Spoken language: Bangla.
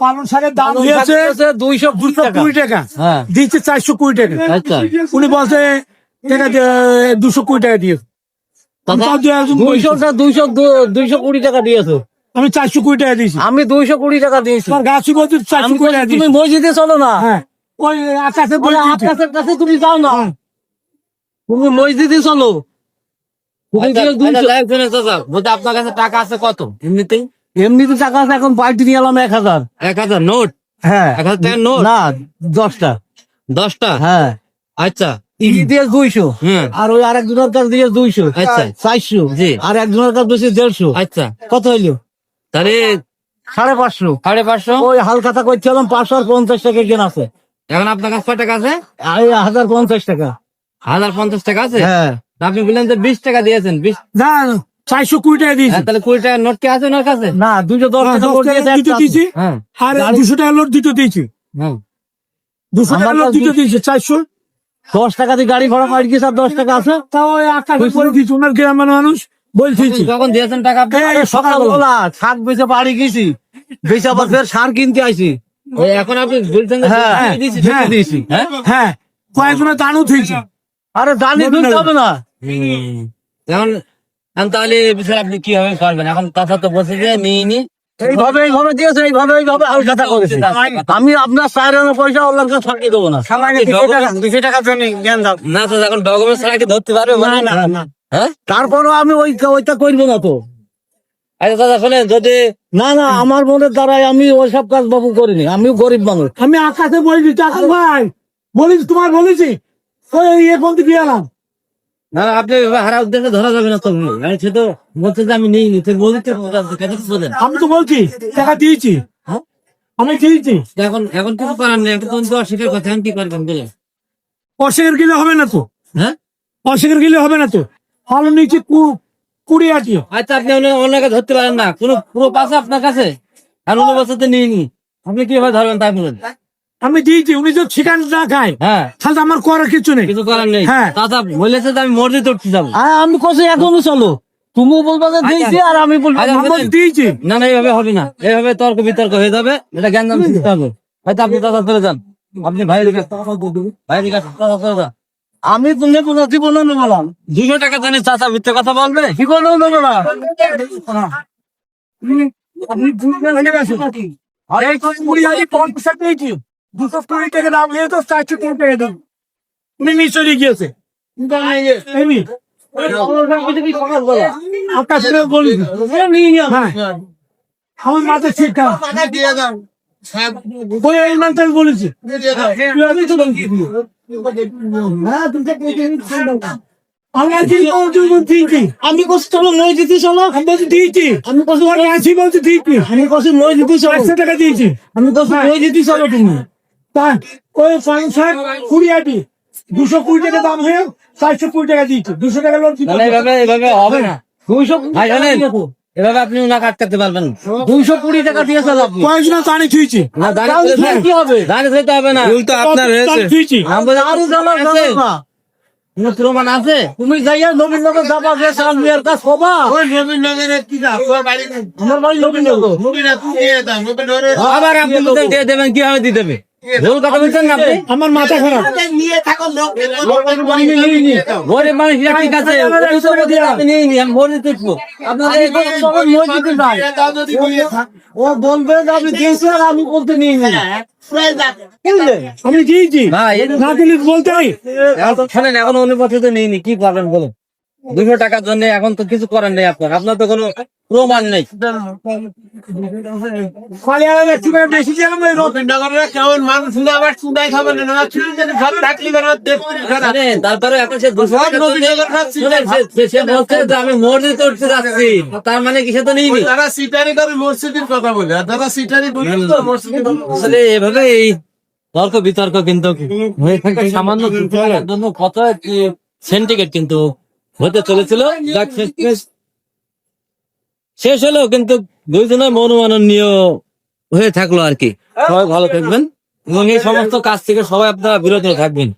পালন শাকের দাম দিয়েছে দিয়েছে দুইশো কুড়ি টাকা। হ্যাঁ। দিয়েছে চারশো কুড়ি টাকা। উনি বলছে টাকা দুশো কুড়ি টাকা দিয়েছে। দুইশো দুইশো কুড়ি টাকা দিয়েছ। আমি চারশো কুড়ি টাকা দিয়েছি। আমি দুইশো কুড়ি টাকা দিয়েছি। চারশো কুড়ি টাকা তুমি মসজিদে চলো না। হ্যাঁ। ওই আকাশে আকাশের কাছে তুমি যাও না। হ্যাঁ। তুমি মসজিদে চলো। আচ্ছা, আচ্ছা, আপনার কাছে টাকা আছে কত? এমনিতেই। এমনিতে টাকা আছে এখন পার্টি নিয়ে এলাম এক হাজার। এক হাজার নোট? হ্যাঁ। এক হাজার টাকার নোট? না দশটা। দশটা? হ্যাঁ। আচ্ছা। দিয়ে দুইশো। হুম আর ওই আরেকজনের কাছে দিয়ে দুইশো। আচ্ছা। চারশো। আর একজনের কাছে দেড়শো। আচ্ছা। কত হইল? তাহলে সাড়ে পাঁচশো। সাড়ে পাঁচশো? ওই হালখাতা করছিলাম পাঁচশো আর পঞ্চাশ টাকা কেন আছে। এখন আপনার কাছে কয় টাকা আছে? হাজার পঞ্চাশ টাকা। হাজার পঞ্চাশ টাকা আছে? হ্যাঁ। আপনি বললেন যে বিশ টাকা দিয়েছেন বিশ না চারশো কুড়ি টাকা দিয়েছি। হ্যাঁ, তাহলে কুড়ি টাকার নোট কি আছে ওনার কাছে? না দুইশো দশ হ্যাঁ, টাকা দশ করে টাকা দিয়েছে দুটো দিয়েছি। হ্যাঁ আর দুশো টাকা লোড দুটো দিয়েছি। হ্যাঁ। দুশো টাকা লোড দুটো দিয়েছি চারশো। দশ টাকা দিয়ে গাড়ি ভাড়া পাঠিয়ে গেছে আর দশ টাকা আছে। তাও আকাশে বলে দিয়েছি ওনার গ্রামের মানুষ বলছি কখন দিয়েছেন টাকা সকালবেলা শাক বেচে বাড়ি গেছি। বেচে আবার ফের সার কিনতে আইছি। এখন আপনি বলছেন হ্যাঁ, দিয়েছি, হ্যাঁ। হ্যাঁ? হ্যাঁ কয়েকজনের দানও থইছি আরে জানি বলুন দিতে না। হবে না। এখন তাহলে বিষয়ে আপনি কীভাবে করবেন এখন কথা তো বসে যে নিয়ে এইভাবে এইভাবে দিয়েছে এইভাবে এইভাবে আর কথা করেছে আমি আপনার চার আনা পয়সা ওর কাছে ফাঁকিয়ে দেবো না। দুশো টাকার জন্য জ্ঞান দাও। না তো এখন ডকুমেন্ট ছাড়া কি ধরতে পারবে না না না। হ্যাঁ? তারপরও আমি ওই ওইটা করব না তো। আচ্ছা দাদা শোনেন যদি না না আমার মনের দ্বারাই আমি ওইসব কাজ বাবু করিনি। আমিও গরিব মানুষ। আমি আকাশে বলেছি টাকা ভাই। বলিস তোমার বলেছি। ওই ইয়ে বলতে না, আপনি এভাবে হারা উদ্দেশ্যে ধরা যাবে না তো। আমি সে তো বলছে যে আমি নেই নি তো বলতে আমি তো বলছি টাকা দিয়েছি। হ্যাঁ? আমি দিয়েছি। এখন এখন কিছু করার নেই এখন তো অস্বীকার কথা এখন কি করবেন বলে অস্বীকার গেলে হবে না তো। হ্যাঁ? অস্বীকার গেলে হবে না তো। নিয়েছি কুড়ি আটিও আচ্ছা আপনি অন্যকে ধরতে পারেন না। কোনো পুরো পাশে আপনার কাছে? আর অন্য বছর নি। আপনি কীভাবে ধরবেন তাই বলেন। আমি দিয়েছি উনি তো ঠিকানা না খায় হ্যাঁ। তাহলে আমার করার কিছু নেই। কিছু করার নেই। হ্যাঁ। দাদা বলেছে আমি মসজিদ উঠতে যাব। আর আমি কষে এখনও চলো। তুমিও বলবা যে দিয়েছি আর আমি বলব। আমি দিয়েছি না না এইভাবে হবে না। এইভাবে তর্ক বিতর্ক হয়ে যাবে। এটা জ্ঞান দান হবে। হয়তো আপনি দাদা চলে যান। আপনি ভাইয়ের কাছে ভাইয়ের কাছে দাদা চলে যান। আমি তুমি কোনো জীবনে নেব দুশো টাকা জানি চাচা মিথ্যে কথা বলবে। জীবনেও নেব না। আপনি বুঝবেন গেছে আর কুড়ি হাজার পঞ্চাশ টাকা দিয়েছি দুশো কুড়ি টাকা দাম নিয়ে তো চারশো কুড়ি টাকা দাম। উনি নিশ্চয়ই গিয়েছে। আমার মাথা ঠিক আমি বলেছি। আমি তো বলছি। আমি আছি বলছি দিয়েছি আমি কষে চলো মই দিতে চলো। দিয়েছি আমি কষে আছি বলছি দিয়েছি আমি কষে মই দিতে চলো। একশো টাকা দিয়েছি। আমি কষে মই দিতে চলো তুমি। তা ওই পাঁচ কুড়ি আটি দুশো কুড়ি টাকা দাম হয়ে চারশো কুড়ি টাকা দিয়েছি। দুশো টাকা লোন না না, এইভাবে এইভাবে হবে না। দুইশো ভাই জানেন এভাবে আপনি ওনাকে আটকাতে পারবেন। না। কুড়ি টাকা দিয়েছে আপনি। কয়েকজন টানে ছুঁয়েছি না দাঁড়িয়ে তাহলে যেতে হবে। কি হবে? দাঁড়িয়ে যেতে হবে না। তো আপনার হয়েছে। ছুঁয়েছি আমি বলছি, আরও জানা আছে? জানো না। কোনো প্রমাণ আছে? তুমি যাইয়া নবীন যাবা যে সাল মেয়ের কাজ হবা আমার বাড়ি নবীন নগর। আবার আপনি দিয়ে দেবেন কীভাবে দিয়ে দেবে? ভুল কথা বলছেন না আপনি? আমার মাথা খারাপ। গরিব মানুষ ঠিক আছে আপনি নিয়ে আমি দেখব ও বলবে যে আমি দিয়েছি আমি বলতে নিয়ে নি। আমি দিয়েছি না দিলে বলতে এখন তো শোনেন এখন অনুপস্থিত নেই নি কি করবেন বলুন? দুশো টাকার জন্য এখন তো কিছু করেন নেই আপনার। আপনার তো কোনো প্রমাণ নেই। তারপরে এখন সে আমি মসজিদ উঠতে যাচ্ছি। তার মানে কি তো নেই নি সিটারি করে মসজিদের কথা বলে আর যারা সিটারি করে তো এভাবে এই তর্ক বিতর্ক কিন্তু সামান্য জন্য কত সেন্টিকেট কিন্তু হতে চলেছিল। শেষ হলো, কিন্তু দুইজনের মনোমাননীয় হয়ে থাকল আর কি। সবাই ভালো থাকবেন এবং এই সমস্ত কাজ থেকে সবাই আপনারা বিরত থাকবেন।